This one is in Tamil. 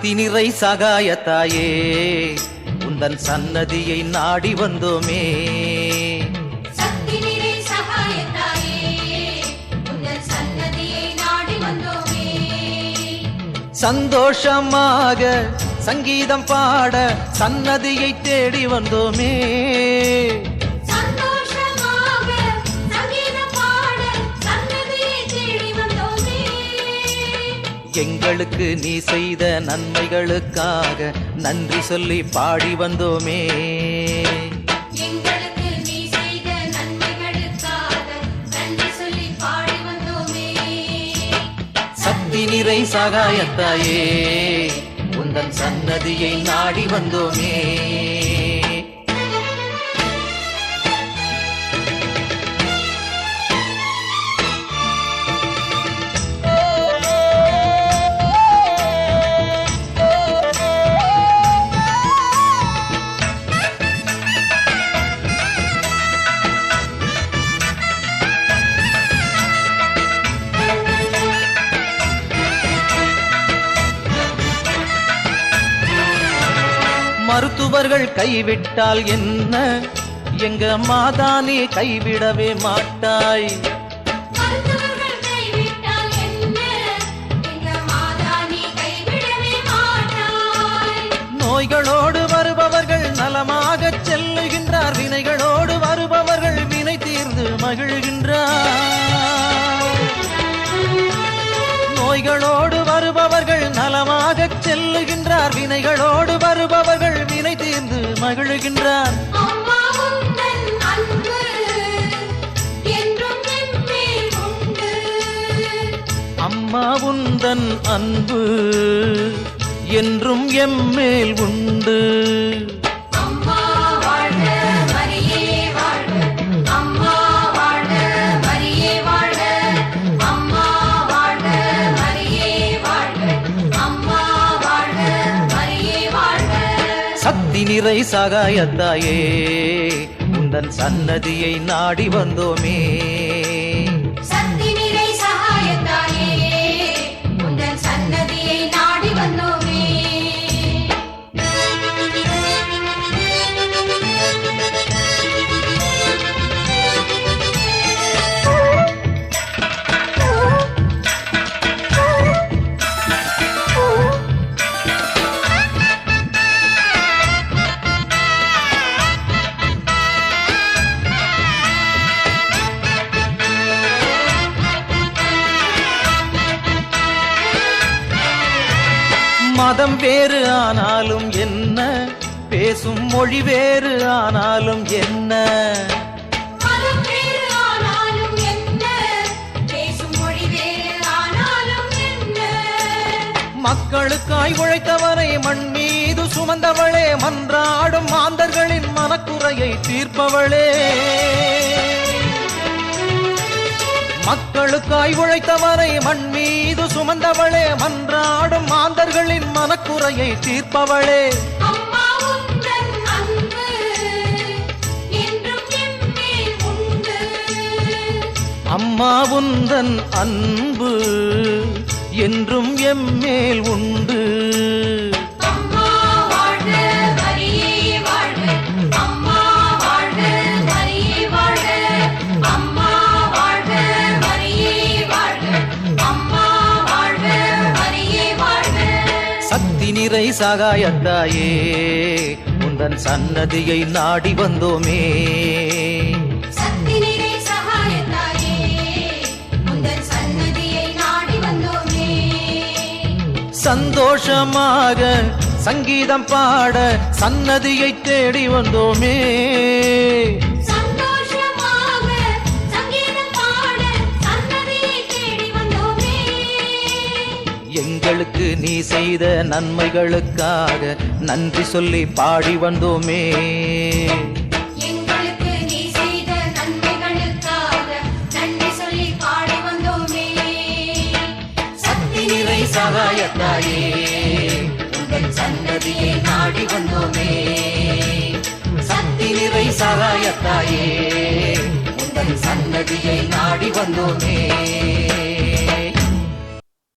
சக்தி நிறை சகாயத்தாயே உந்தன் சன்னதியை நாடி வந்தோமே. சந்தோஷமாக சங்கீதம் பாட சன்னதியை தேடி வந்தோமே. எங்களுக்கு நீ செய்த நன்மைகளுக்காக நன்றி சொல்லி பாடி வந்தோமே. சக்தி நிறை சகாயத்தாயே உந்தன் சன்னதியை நாடி வந்தோமே. மருத்துவர்கள் கைவிட்டால் என்ன? எங்க மாதானே கைவிடவே மாட்டாய். வருபவர்கள் செல்லுகின்றார். வினைகளோடு வருபவர்கள் வினை தீர்ந்து மகிழ்கின்றார் அம்மா உந்தன் அன்பு என்றும் என்மேல் உண்டு அம்மா உந்தன் அன்பு என்றும் எம்மேல் உண்டு. சக்தி நிறை சகாயத்தாயே. உந்தன் சன்னதியை நாடி வந்தோமே. மதம் வேறு ஆனாலும் என்ன? பேசும் மொழி வேறு ஆனாலும் என்ன? மக்களுக்காய் உழைத்தவரை மண் மீது சுமந்தவளே மன்றாடும் மாந்தர்களின் மனக்குறையை தீர்ப்பவளே. மக்களுக்காய் உழைத்தவரை மண் மீது சுமந்தவளே மன்றாடும் மாந்தர்களின் மனக்குறையை தீர்ப்பவளே. அம்மா உந்தன் அன்பு என்றும் எம்மேல் உண்டு. நிறை சகாயத்தாயே உந்தன் சன்னதியை நாடி வந்தோமே. சந்தோஷமாக சங்கீதம் பாட சன்னதியை தேடி வந்தோமே. எங்களுக்கு நீ செய்த நன்மைகளுக்காக நன்றி சொல்லி பாடி வந்தோமே. எங்களுக்கு சகாயத்தாயே உங்கள் சன்னதியை நாடி வந்தோமே. சக்தி நிறை சகாயத்தாயே உங்கள் சன்னதியை நாடி வந்தோமே.